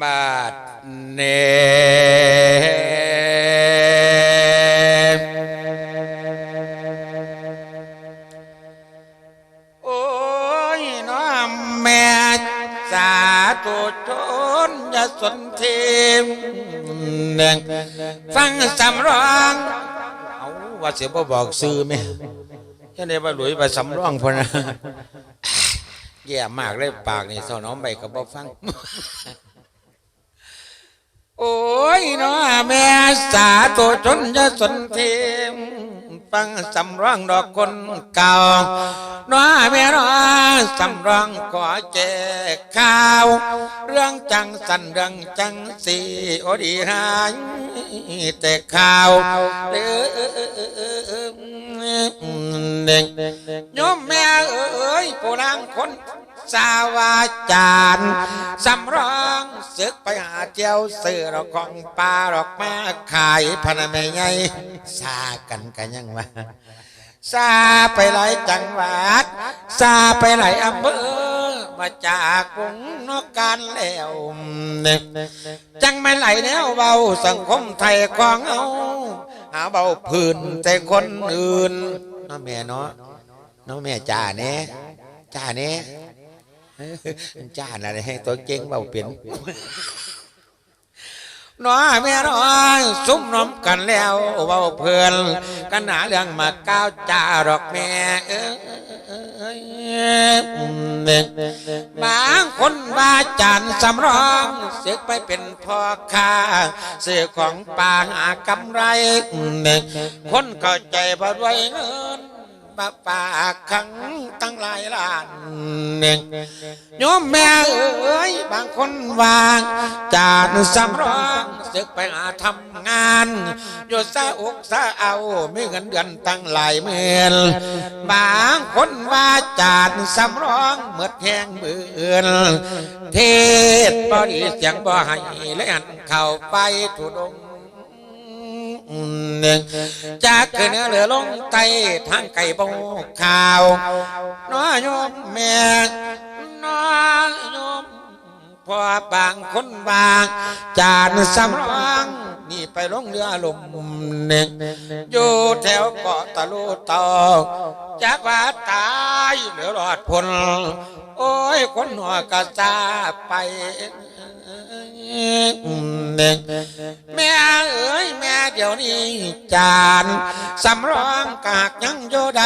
บาดเนโอ้ยน้อแม่สาธุชนยาสนเทมหนึ่งฟังสำรองเอาว่าเสียบ่บอกซื้อไหมแค่นี้ว่าหลุยไปสำรองพอนะแย่มากเลยปากนี่สอน้องใบก็บ่ฟัง โอ้ยน้อแม่สาตัวจนยสนเทมฟังสำรองดอกคนเก่าน้อแม่น้อสำรองขอแจกข่าว เรื่องจังสันเรื่องจังสีโอดีหายแต่ข่าวเด้อเด็กโยมแม่เอ้ยผู้นางคน สาวาจารย์สำรองศึกไปหาเจียวซื้อดอกของปลาดอกมาขายพนันไม่ไงซากันกันยังวะซาไปหลายจังหวัดซาไปหลายอำเภอมาจากกรุงนอกการแล้วเนี่ยจังไม่ไหลแนวเบาสังคมไทยของเอาหาเบาพื้นแต่คนอื่นน้องแม่เนาะน้องแม่จ่าเนี่ยจ่าเนี่ย จ้าอะไรให้ตัวเก่งเบาเปลี่ยนน้อแม่น้อยซุ้มน้อมกันแล้วเบาเพลินกันหนาเรื่องมาก้าวจ่าดอกแม่เอ้ยบางคนว่าจานสำรองเสกไปเป็นพ่อค้าซื้อของป่าหากำไรคนเข้าใจพอรวยเงิน มาปากขังตั้งหลายล้านเน่งโยมแม่เอ้ยบางคนวางจานสำรองศึกไปหาทำงานอยู่ซาอกซาเอาไม่เงินเดือนตั้งหลายหมื่นบางคนว่าจานสำรองเมื่อแทงมือนเทศบริเสียงบ่ให้และอันเข้าไปทุดง หนึ่งจากขึ้นเหนือเรือลงใต้ทางไก่บงข่าวน้อยโยมแม่น้อยโยมพอบางคนบาง จานสำรองนี่ไปลงเรือลมหนึ่งอยู่แถวเกาะตะลุตอจากว่าตายเหลือรอดพลโอ้ย คนหัวกระซาไปแม่เอ๋ยแม่เดี๋ยวนี้จานสำรองกากยังโยใด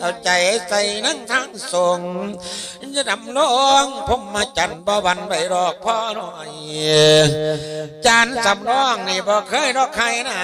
เอาใจใส่นั่งทั้งส่งจะดำลงผมมาจันบ่วันไปรอกพ่อหน่อยจานสำรองนี่บ่เคยรอกใครนะ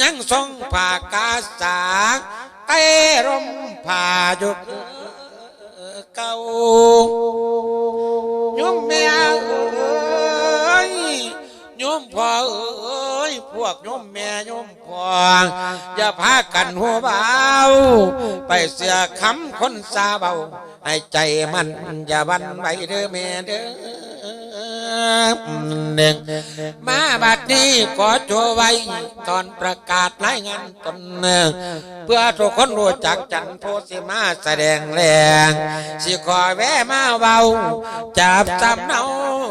ยังทรงผ่ากาสาใต้ร่มผ่ายุก เก่าโยมแม่เอ้ยโยมพ่อเอ้ยพวกโยมแม่โยมพ่ออย่าพากันหัวเบาไปเสียคำคนซาเบาให้ใจมันอย่าบันไปเด้อแม่เด้อ หนึ่งมาบัดนี้ขอโชว์ไว้ตอนประกาศรายงานตนเนื่องเพื่อทุกคนรู้จักจันโพสิมาแสดงแรงสิขอแวะมาเบาจับจำเนา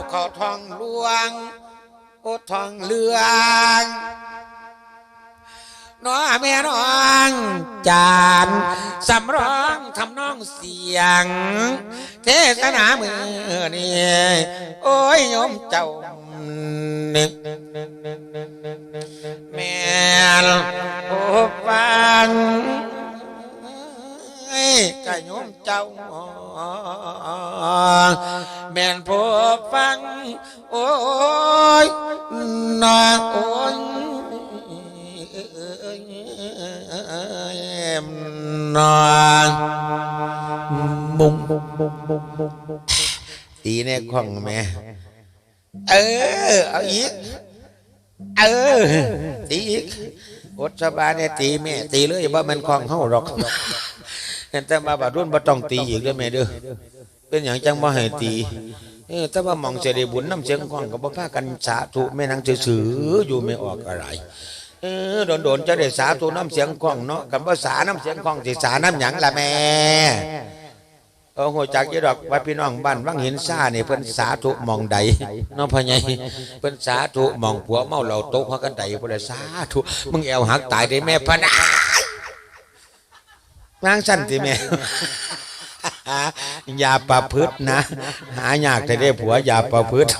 เข้าทองหลวงโอทองเหลือง น้อแม่น้องจานสำรองทำน้องเสียง เทศนามือนี่โอ้ยโยมเจ้านึ่แม่นโอ้ฟังกะโยมเจ้าแม่นพบฟัง โอ้ยนางโอ้ย นางมุงตีในข้องแม่เออเอาอีกเออตีอีกอดสบายเนี่ยตีแม่ตีเลยว่ามันคลองเฮาหรอกเห็นแต่มาบาดรุ่นบ่ต้องตีอีกเลยแม่เด้อเป็นอย่างจังบ่ให้ตีเออแต่ว่ามองเสด็บุญน้ำเสียงกล้องก็บ่พากันสาธุแม่นางซื่ออยู่ไม่ออกอะไร เออโดนๆจะได้สาธุน้ำเสียงกล้องเนาะกันบ่สาน้ำเสียงกล้องสิสาน้ำหยังละแม่เออโหจักยี่ดอกว่าพี่น้องบ้านวังหินซ่านี่เพิ่นสาธุมองใดเน้องพ่อใหญ่เพิ่นสาธุมองผัวเมาเหล้าโต๊ะเขากันใดพุ่นสาธุมึงแอวหักตายได้แม่พนะนางสั้นสิแม่อย่าประพฤตินะ หายากแต่ได้ผัวอย่าประพฤติ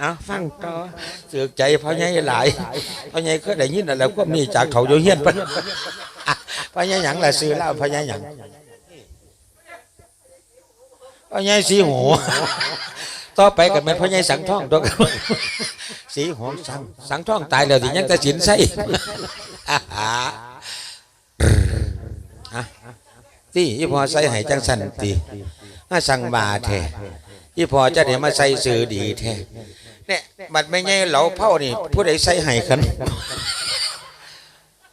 เอาฟังต่อเสือกใจพ่อใหญ่หลายพ่อใหญ่ก็ได้ยินอะไรก็มีจากเขาโยเฮียนปพ่อใหญ่หยังละซื้อเล้าพ่อใหญ่หยังพ่อใหญ่สีหูต่อไปกันเป็นพ่อใหญ่สังท่องตัวกันสีหงสังสังท่องตายแล้วที่ยังแตะสินใส่ฮะที่อีพอใส่ให้จังสันตีมาสั่งบาแท้อีพอจะได้มาใส่สื่อดีแท้ เนี่ยบัดไม่ไงเหลาเผานี่ผู้ใดใส่ให้กัน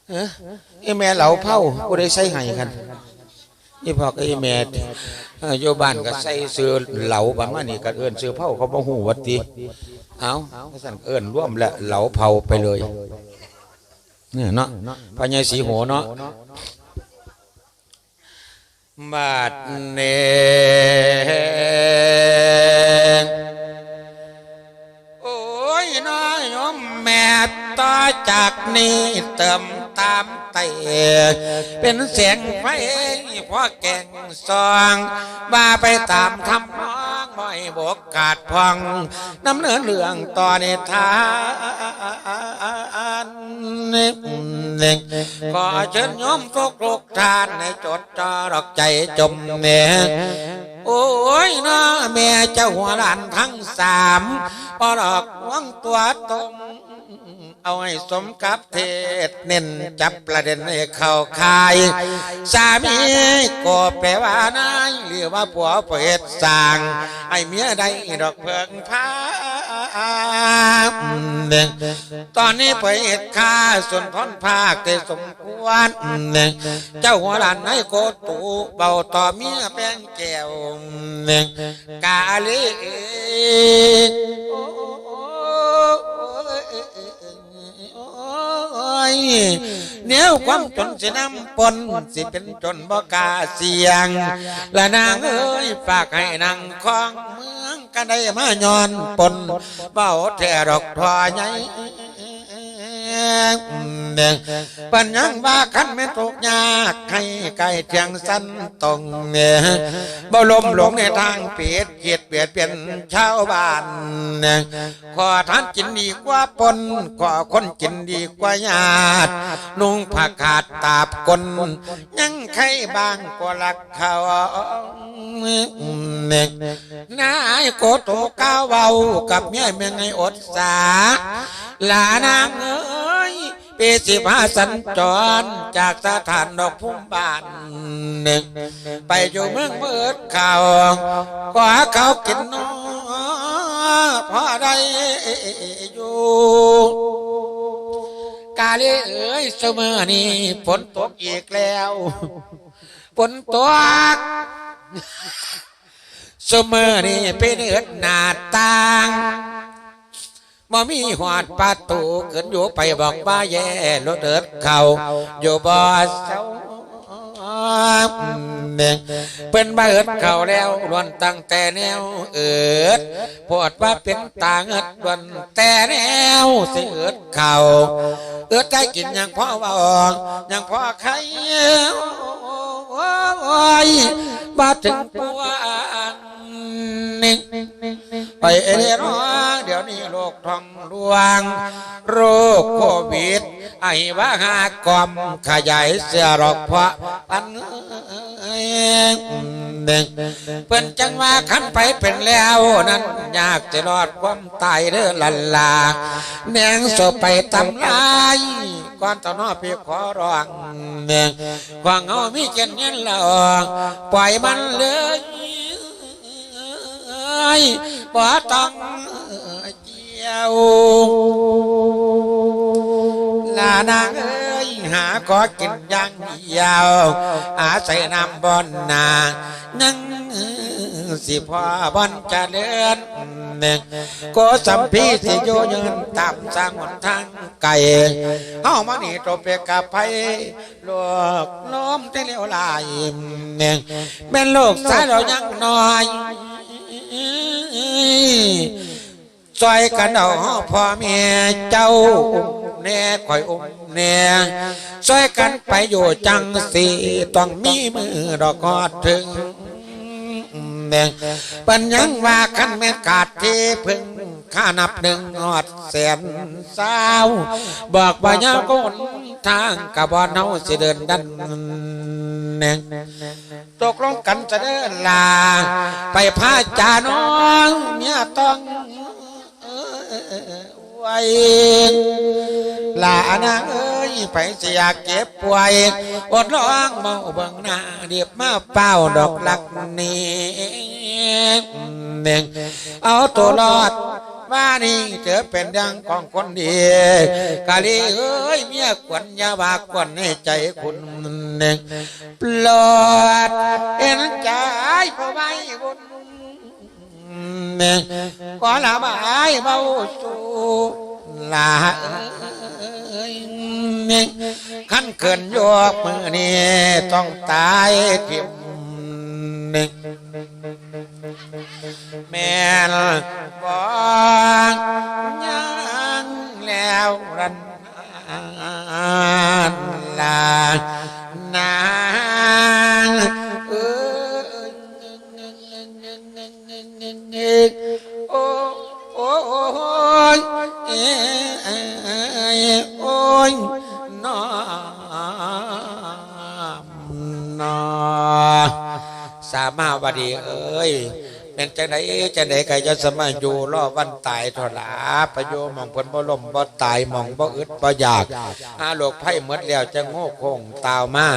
เอ้อไอ้แม่เหลาเผาผู้ใดใส่ให้กันอีพอกับไอ้แม่เอ่ออยู่บ้านก็ใส่ซื้อเหลาประมาณนี้ก็เอิ้นซื้อเผาเขาบ่ฮู้ว่าติเอาสั่นเอิ้นร่วมและเหลาเผาไปเลยเนี่ยเนาะพญายสีโหเนาะบาดเน แม่ต่อจากนี้เติมตามไตเป็นเสียงไฟพ่อแก่งซองบ้าไปตามคำน้องบ่บกกาดพองน้ำเนื้อเรื่องต่อนิทานขอเชิญโยมทุกลูกทานในจดจอดอกใจจมเนโอ้ยนะแม่เจ้าหัวหลานทั้งสามปอดอกหวงตัวตรง เอาให้สมกับเทศเน้นจับประเด็นให้เข้าคาย สามีก็แปลว่านายหรือว่าผัวเปิดสร้างไอ้เมียได้ดอกเพิงพาตอนนี้เปิดค่าส่วนพ้นภาคแต่สมควรเจ้าหัวหลานให้โกตูเบาต่อเมียแป้งแก้วกาลีโอ้ ยเนี้ยความจนสินำปนสิเป็นจนบ่กาเสียง และนางเอ้ยฝากให้นางคองเมืองกันได้มาย้อนปนเบาแท่ดอกทอใหญ่ เด้งปัญญังว่าคันไม่ตกยากให้ไก่เทียงสั้นตรงเนี่ยบ่ลมหลงในทางเปียดเกียดเปียดเปลี่ยนชาวบ้านเนี่ยขอทานกินดีกว่าปนขอคนกินดีกว่าญาตินุ่งผ้าขาดตาบกลยังใครบางก็รักเขาเนี่ยนายโกโตก้าวเบากับเมียเมียไงอดสาลานางเอ้ย ปีสิบห้าสัญจรจากสถานดอกพุ่มบานหนึ่ง ไปอยู่เมืองเมืดเขาขวาเขากินน้อพอได้อยู่กาลีเอ้ยเสมอนี่ฝนตกอีกแล้วฝนตกเสมอนี่เป็นเอิดหน้าต่าง บ่มีหอดประตูขึ้นอยู่ไปบอกบ้าแย่รถเดิดเข่าอยู่บ่เศร้าเน่งเป็นบาเอิดเข่าแล้วล้วนตั้งแต่แนวเอิดปวดว่าเป็นตาเอิดล้วนแต่แนวสิเอิดเข่าเอิดใจกินอย่างพ่อว่าออกย่างพ่อใครโอ้ยบาถึงปวงนิ่งไปเอเลียนเดี๋ยวนี้โรคท้องรวง โรคโควิดไอ้ว่าหากอมขยายเสื้อหรอกเพราะปันเด้งเพิ่นจังว่าขันไปเป็นแล้วนั้นยากจะรอดความตายเด้อลันลาแนงโซไปตำลายก่อนต่อนนอพี่ขอร้องเน่งควางเอามีเจนเงี้ยละออกปล่อยมันเลยบ่ต้อง ยวลานางเอ้ยหาขอกินอย่างเดียว อาศัยน้ำบอนนานั่งสิพ่อบอนเจริญหนึ่งโกสัมพีสิโยยืนตามสร้างหนทางไก่เฮามานี่ตัวเปกกับไผโลกล้มที่เลวลายหนึ่งแม่นโลกสายเรายังน้อย ซอยกันเอาพ่อแม่เจ้าอุ้มแน่คอยอุ้มแน่ซอยกันไปอยู่จังสีต้องมีมือดอกกอดถึงแดงปัญญังว่าคันแม่กาดที่พึ่งข้านับหนึ่งอดแสนสาวบอกว่าอยาโกนทางกะบอนเฮาสิเดินดันแนงตกลงกันจะเดินลา ไปพาจาน้องเนี่ยต้อง ไว้ลานะเอ้ยไปเสียเก็บป่วยอดร้องเมาเบิ่งหน้าเดียบมาเป้าดอกลักนี่เน่งเอาตัวรอดว่านี่เธอเป็นดังของคนดีกะลีเอ้ยเมียกวนอยาบากวนให้ใจคุณหนึ่งปลอดเห็นใจพอไว้บุญหนึ่ งก็ละบายเบาสูลาเอ้ยหนึ่ขันเกินยกมือนี่ต้องตายทิมหนึ่งแม่นบอกยังแล้วรันัดีเอ้ยเป็นจังไดจังไดก็จะสมาอยู่รอวันตายทลาประโยชน์มองเพิ่นบ่ลมบ่ตายมองบ่อึดบ่อยากอาโลกไพ่หมดแล้วจะโง่คงตาวมา